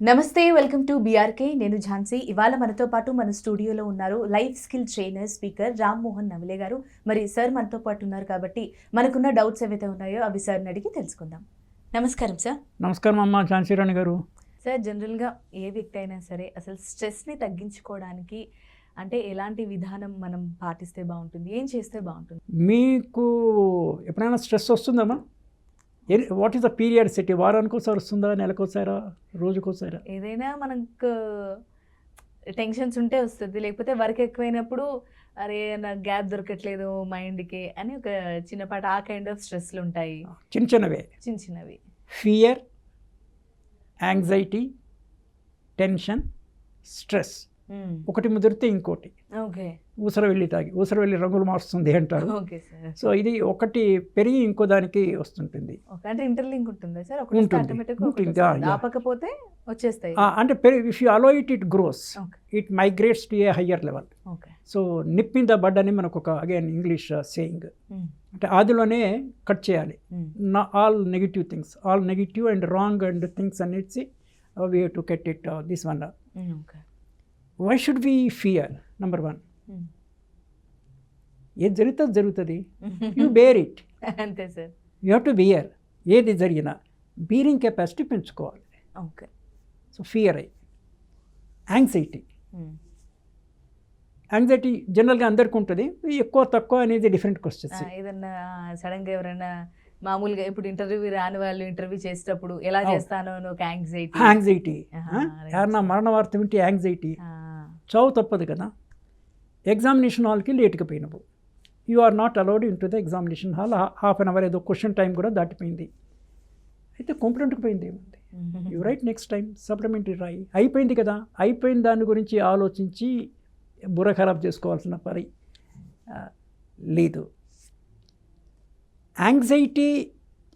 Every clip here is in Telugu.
నమస్తే వెల్కమ్ టు బీఆర్కే నేను ఝాన్సీ. ఇవాళ మనతో పాటు మన స్టూడియోలో ఉన్నారు life skill trainer speaker Ram Mohan Navale గారు. మరి సార్ మనతో పాటు ఉన్నారు కాబట్టి మనకున్న డౌట్స్ ఏవైతే ఉన్నాయో అవి సార్ని అడిగి తెలుసుకుందాం. నమస్కారం సార్. నమస్కారం అమ్మ ఝాన్సీరాణి గారు. సార్ జనరల్గా ఏ వ్యక్తి అయినా సరే అసలు స్ట్రెస్ని తగ్గించుకోవడానికి అంటే ఎలాంటి విధానం మనం పాటిస్తే బాగుంటుంది? ఏం చేస్తే బాగుంటుంది? మీకు ఎప్పుడైనా స్ట్రెస్ వస్తుందమ్మా what is the periodicity వారానికి ఒకసారి వస్తుందా? నెలకోసారా? రోజుకోసారా? ఏదైనా మనకు టెన్షన్స్ ఉంటే వస్తుంది. లేకపోతే వర్క్ ఎక్కువైనప్పుడు అరే నాకు గ్యాప్ దొరకట్లేదు మైండ్కి అని ఒక చిన్నపాటి ఆ కైండ్ ఆఫ్ స్ట్రెస్లు ఉంటాయి. చిన్న చిన్నవే. చిన్న చిన్నవి. ఫియర్ యాంగ్జైటీ టెన్షన్ స్ట్రెస్ ఒకటి ముదిరితే ఇంకోటి. ఊసర వెళ్ళి తాగి ఊసర వెళ్ళి రంగులు మారుస్తుంది అంటారు. సో ఇది ఒకటి పెరిగి ఇంకో దానికి వస్తుంటుంది. అంటే ఇంటర్లింక్ ఉంటుందా సార్ ఒకటి ఉంటుంది. ఆటోమేటిక్ ఉంటుంది, yeah, yeah. ఆపకపోతే వచ్చేస్తాయి. ఆ, అంటే peri if you allow it it grows it migrates to a higher level so nip in the bud అని మనకు ఒక అగైన్ ఇంగ్లీష్ సేయింగ్ అంటే ఆదిలోనే కట్ చేయాలి. నా all negative things all negative and wrong and things అనేసి we to get it this one okay why should be fear number one ఏది జరుగుతుంది జరుగుతుంది. యూ బేర్ ఇట్ అంతే sir. You have to bear ఏది జరిగినా బీరింగ్ కెపాసిటీ పెంచుకోవాలి. ఓకే. సో ఫియర్ అయి యాంగ్జైటీ యాంగ్జైటీ జనరల్గా అందరికీ ఉంటుంది. ఎక్కువ తక్కువ అనేది డిఫరెంట్ క్వశ్చన్స్ ఏదన్నా సడన్గా ఎవరైనా మామూలుగా ఇప్పుడు ఇంటర్వ్యూ రాని వాళ్ళు ఇంటర్వ్యూ చేసేటప్పుడు ఎలా. చేస్తానో ఒక యాంగ్జైటీ యాంగ్జైటీ. ఎవరన్నా మరణ వార్త వింటే యాంగ్జైటీ చావు తప్పదు కదా. ఎగ్జామినేషన్ హాల్కి లేట్గా పోయినవు. You are not allowed in to the examination hall half an hour ఏదో క్వశ్చన్ టైం కూడా దాటిపోయింది. అయితే కంప్లైంట్కి పోయింది ఏముంది? You write next time supplementary రాయి. అయిపోయింది కదా. అయిపోయిన దాని గురించి ఆలోచించి బుర్ర ఖరాబ్ చేసుకోవాల్సిన పని లేదు. యాంగ్జైటీ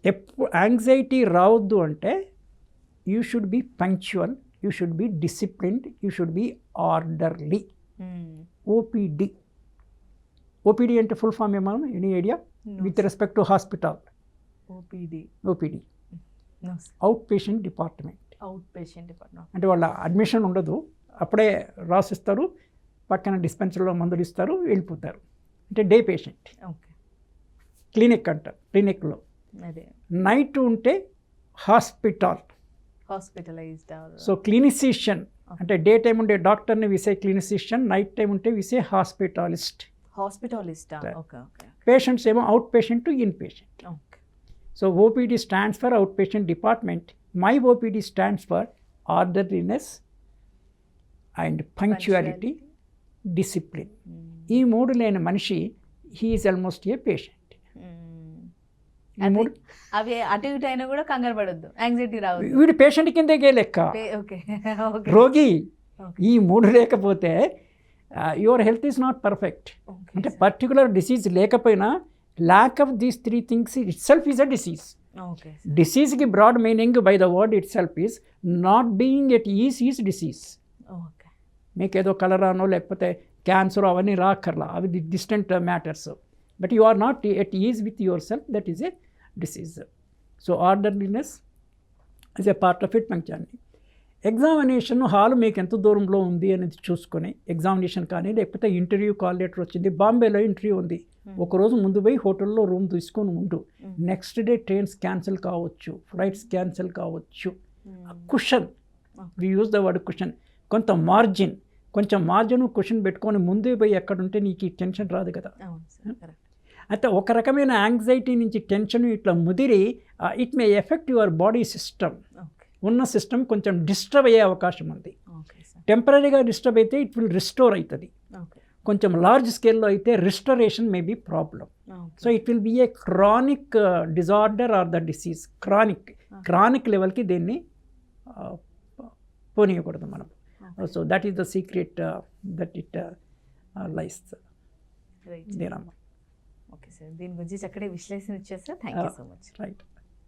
ఎప్పు యాంగ్జైటీ రావద్దు అంటే you should be punctual you should be disciplined you should be orderly OPD OPD అంటే ఫుల్ ఫామ్ ఏమో any idea with respect to hospital OPD OPD out patient department out patient department అంటే వాళ్ళ అడ్మిషన్ ఉండదు. అప్పుడే రాసిస్తారు. పక్కన డిస్పెన్సరీలో మందులు ఇస్తారు. వెళ్ళిపోతారు. అంటే డే పేషెంట్ ఓకే క్లినిక్ అంటారు క్లినిక్లో అదే. నైట్ ఉంటే హాస్పిటల్ హాస్పిటలైజ్డ్ సో క్లినిసిషియన్ అంటే డే టైం ఉండే డాక్టర్ని విసే క్లినిసిషియన్ నైట్ టైం ఉంటే విసే హాస్పిటాలిస్ట్ హాస్పిటలిస్ట్ పేషెంట్స్ ఏమో out patient in patient okay so OPD stands for out patient department my OPD stands for orderliness and punctuality discipline ఈ మూడు లేని మనిషి హీఈస్ ఆల్మోస్ట్ ఏ పేషెంట్ అవి అటు ఇటు అయినా కూడా కంగారు పడొద్దు. యాంగ్జైటీ రావద్దు. వీడు పేషెంట్ కిందకే లెక్క. రోగి. ఈ మూడు లేకపోతే your health is not perfect అంటే పర్టికులర్ డిసీజ్ లేకపోయినా lack of these three things itself is a disease డిసీజ్కి broad meaning by the word itself is not being at ease is disease మీకు ఏదో కలరానో లేకపోతే క్యాన్సర్ అవన్నీ రాక్కర్లా. అవి distant matters but you are not at ease with yourself that is a disease so orderliness is a part of it మంచి ఎగ్జామినేషన్ హాల్ మీకు ఎంత దూరంలో ఉంది అనేది చూసుకొని ఎగ్జామినేషన్ కానీ లేకపోతే ఇంటర్వ్యూ కాల్ లెటర్ వచ్చింది బాంబేలో ఇంటర్వ్యూ ఉంది ఒకరోజు ముందు పోయి హోటల్లో రూమ్ తీసుకొని ఉండు నెక్స్ట్ డే ట్రైన్స్ క్యాన్సిల్ కావచ్చు ఫ్లైట్స్ క్యాన్సిల్ కావచ్చు cushion we use the word cushion కొంత మార్జిన్ కొంచెం మార్జిన్ కుషన్ పెట్టుకొని ముందే పోయి ఎక్కడ ఉంటే నీకు ఈ టెన్షన్ రాదు కదా అయితే ఒక రకమైన యాంగ్జైటీ నుంచి టెన్షన్ ఇట్లా ముదిరి it may effect your body system ఉన్న సిస్టమ్ కొంచెం డిస్టర్బ్ అయ్యే అవకాశం ఉంది. టెంపరీగా డిస్టర్బ్ అయితే ఇట్ విల్ రిస్టోర్ అవుతుంది కొంచెం లార్జ్ స్కేల్లో అయితే restoration may be problem so it will be a chronic disorder or the disease chronic chronic లెవెల్కి దీన్ని పోనీయకూడదు మనం. So that is the secret that it lies right దీనమ్మ. Okay sir. దీని గురించి చక్కటి విశ్లేషణ ఇచ్చారు sir. Thank you so much. Right.